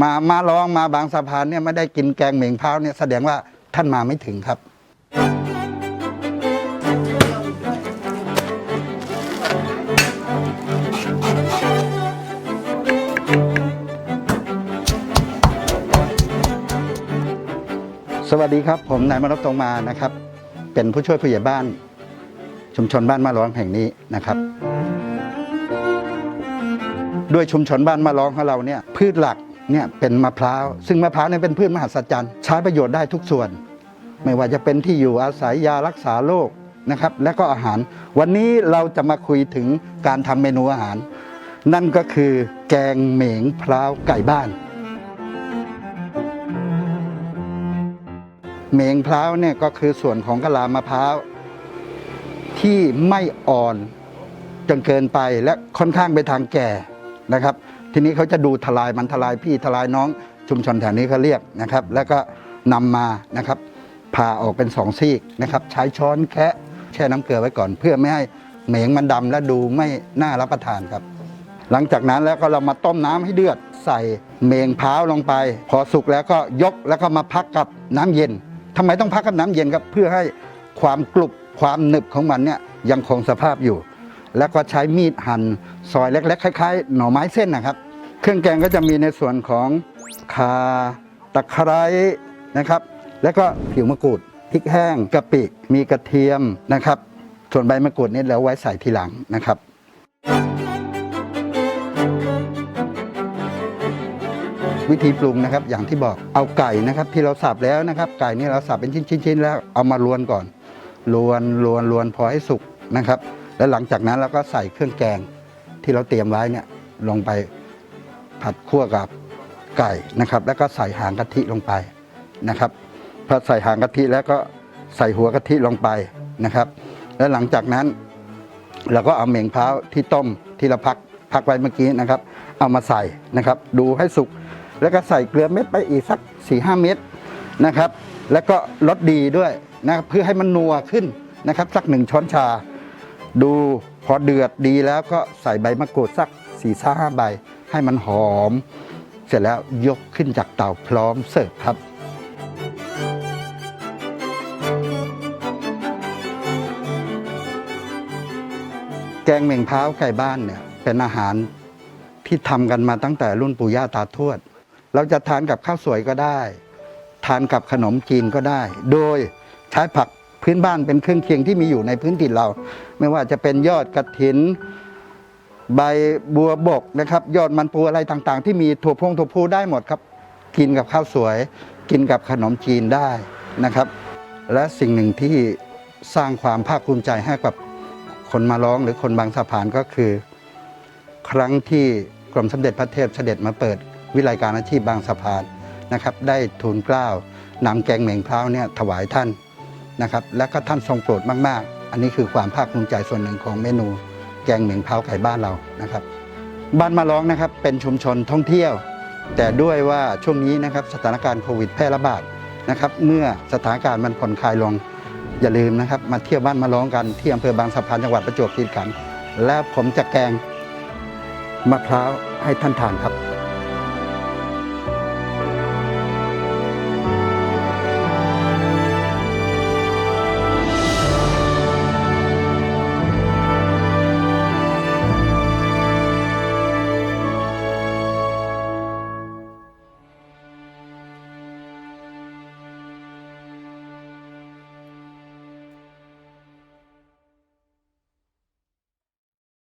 มามาลองมาบางสะพานเนี่ยไม่ได้กินแกงเหม่งพร้าเนี่ยแสดงว่าท่านมาไม่ถึงครับ สวัสดีครับ ผมนายมรบตรงมานะครับ เป็นผู้ช่วยผู้ใหญ่บ้าน ชุมชนบ้านมาร้องแห่งนี้นะครับด้วยชุมชนบ้านมาร้องของเราเนี่ยพืชหลัก เนี่ยเป็นมะพร้าว ซึ่งมะพร้าวเนี่ยเป็นพืชมหัศจรรย์ ใช้ประโยชน์ได้ทุกส่วน ไม่ว่าจะเป็นที่อยู่อาศัยยารักษาโรคนะครับและก็อาหาร วันนี้เราจะมาคุยถึงการทำเมนูอาหาร นั่นก็คือแกงเหม่งพร้าวไก่บ้านเหม่งพร้าวเนี่ยก็คือส่วนของกะลามะพร้าวที่ไม่อ่อนจนเกินไปและค่อนข้างไปทางแก่นะครับ ทีนี้เขาจะดูทลายมันทลายพี่ทลายน้องชุมชนแถวนี้เขาเรียกนะครับ แล้วก็นำมานะครับผ่าออกเป็นสองซีกนะครับใช้ช้อนแคะแช่น้ำเกลือไว้ก่อน เพื่อไม่ให้เหม่งมันดำและดูไม่น่ารับประทานครับ หลังจากนั้นแล้วก็เรามาต้มน้ำให้เดือดใส่เมงพร้าลงไป พอสุกแล้วก็ยกแล้วก็มาพักกับน้ำเย็นทำไมต้องพักกับน้ำเย็นครับเพื่อให้ความกรุบความหนึบของมันเนี่ยยังคงสภาพอยู่ แล้วก็ใช้มีดหั่นซอยเล็กๆคล้ายๆ หน่อไม้เส้นนะครับ เครื่องแกงก็จะมีในส่วนของข่าตะไคร้นะครับ แล้วก็ผิวมะกรูดพริกแห้งกะปิมีกระเทียมนะครับ ส่วนใบมะกรูดนี่เราไว้ใส่ทีหลังนะครับวิธีปรุงนะครับอย่างที่บอกเอาไก่นะครับที่เราสับแล้วนะครับ ไก่นี่เราสับเป็นชิ้นๆๆแล้วเอามาลวนก่อนลวนลวนลวนพอให้สุกนะครับ แล้วหลังจากนั้นเราก็ใส่เครื่องแกงที่เราเตรียมไว้เนี่ยลงไปผัดคั่วกับไก่นะครับ แล้วก็ใส่หางกะทิลงไปนะครับพอใส่หางกะทิแล้วก็ใส่หัวกะทิลงไปนะครับ แล้วหลังจากนั้นเราก็เอาเหม่งพร้าวที่ต้มที่เราพักพักไว้เมื่อกี้นะครับ เอามาใส่นะครับ ดูให้สุกแล้วก็ใส่เกลือเม็ดไปอีกสัก4ี่ห้าเม็ดนะครับ แล้วก็รสดีด้วยนะครับเพื่อให้มันนัวขึ้นนะครับ สักหนึ่งช้อนชา ดูพอเดือดดีแล้วก็ใส่ใบมะกรูดสักสี่ห้าใบ ให้มันหอม เสร็จแล้วยกขึ้นจากเตาพร้อมเสิร์ฟครับแกงเหม่งพร้าวไก่บ้านเนี่ยเป็นอาหารที่ทำกันมาตั้งแต่รุ่นปู่ย่าตาทวด เราจะทานกับข้าวสวยก็ได้ ทานกับขนมจีนก็ได้ โดยใช้ผัก พื้นบ้านเป็นเครื่องเคียงที่มีอยู่ในพื้นถิ่นเรา ไม่ว่าจะเป็นยอดกระถิน ใบบัวบกนะครับยอดมันปูอะไรต่างๆ ที่มีถั่วพงถั่วพูได้หมดครับ กินกับข้าวสวย กินกับขนมจีนได้นะครับ และสิ่งหนึ่งที่สร้างความภาคภูมิใจให้กับคนมาร้องหรือคนบางสะพานก็คือ ครั้งที่กรมสมเด็จพระเทพเสด็จมาเปิดวิไลการอาชีพบางสะพานนะครับ ได้ทูลเกล้านำแกงเหม่งพร้าวเนี่ยถวายท่าน นะครับและก็ท่านทรงโปรดมาก ๆ อันนี้คือความภาคภูมิใจส่วนหนึ่งของเมนู แกงเหม่งพร้าไก่บ้านเรานะครับ บ้านมาร้องนะครับเป็นชุมชนท่องเที่ยว แต่ด้วยว่าช่วงนี้นะครับสถานการณ์โควิดแพร่ระบาดนะครับเมื่อสถานการณ์มันผ่อนคลายลง อย่าลืมนะครับมาเที่ยวบ้านมาร้องกันที่อำเภอบางสะพานจังหวัดประจวบคีรีขันธ์และผมจะแกงมะพร้าวให้ท่านทานครับ